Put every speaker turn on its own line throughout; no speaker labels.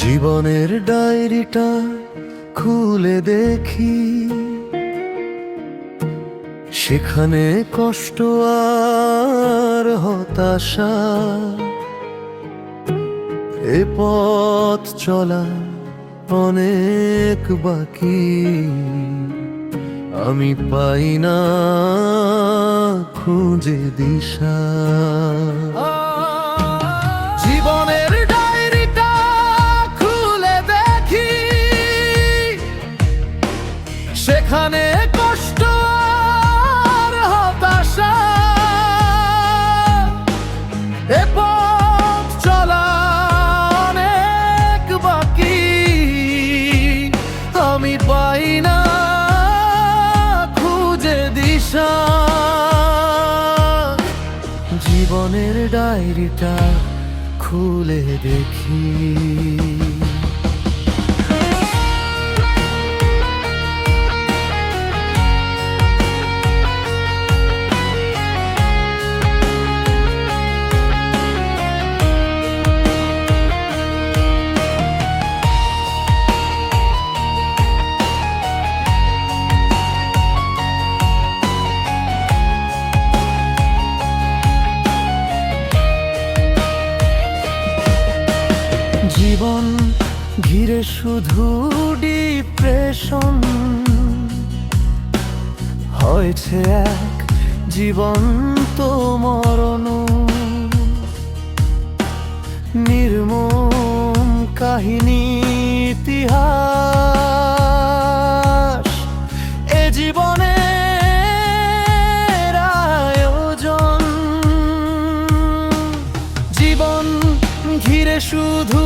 জীবনের ডায়েরিটা খুলে দেখি, সেখানে কষ্ট আর হতাশা। এ পথ চলা অনেক বাকি, আমি পাই না খুঁজে দিশা। ডায়েরিটা খুলে দেখি। জীবন ঘিরে শুধু ডিপ্রেশন হয়েছে এক জীবন তো মরণ। নির্মম কাহিনী, ইতিহাস। এ জীবনে আয়োজন। জীবন ঘিরে শুধু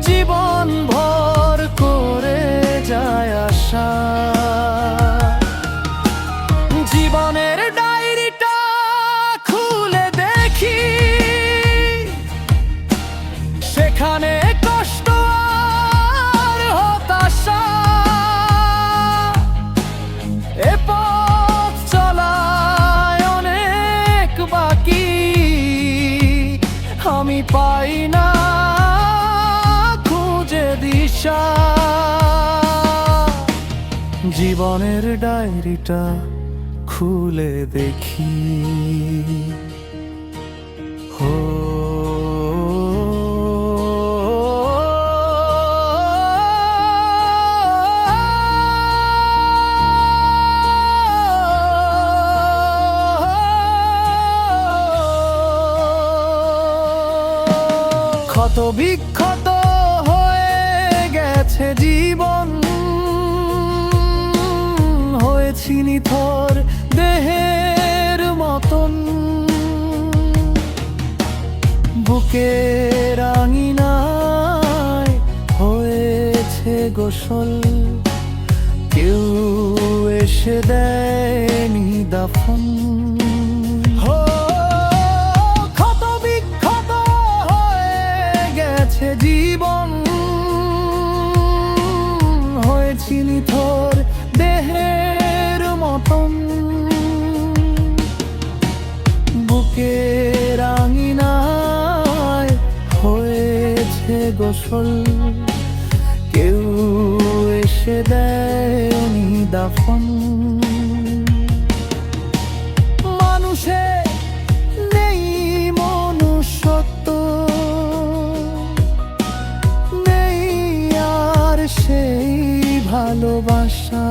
জীবন ভর জীবনের ডায়েরিটা খুলে দেখি। হো। বিক্ষত হয়ে গেছে জীবন হয়েছি নিথর দেহের মতন। বুকের আঙিনায় হয়েছে গোসল। কেউ এসে দেয়নি দাফন। হয়েছি থর দেহের মতন। বুকে রাঙিনায় হয়েছে গোসল। কেউ এসে দেয়নি দাফন। ভালোবাসা।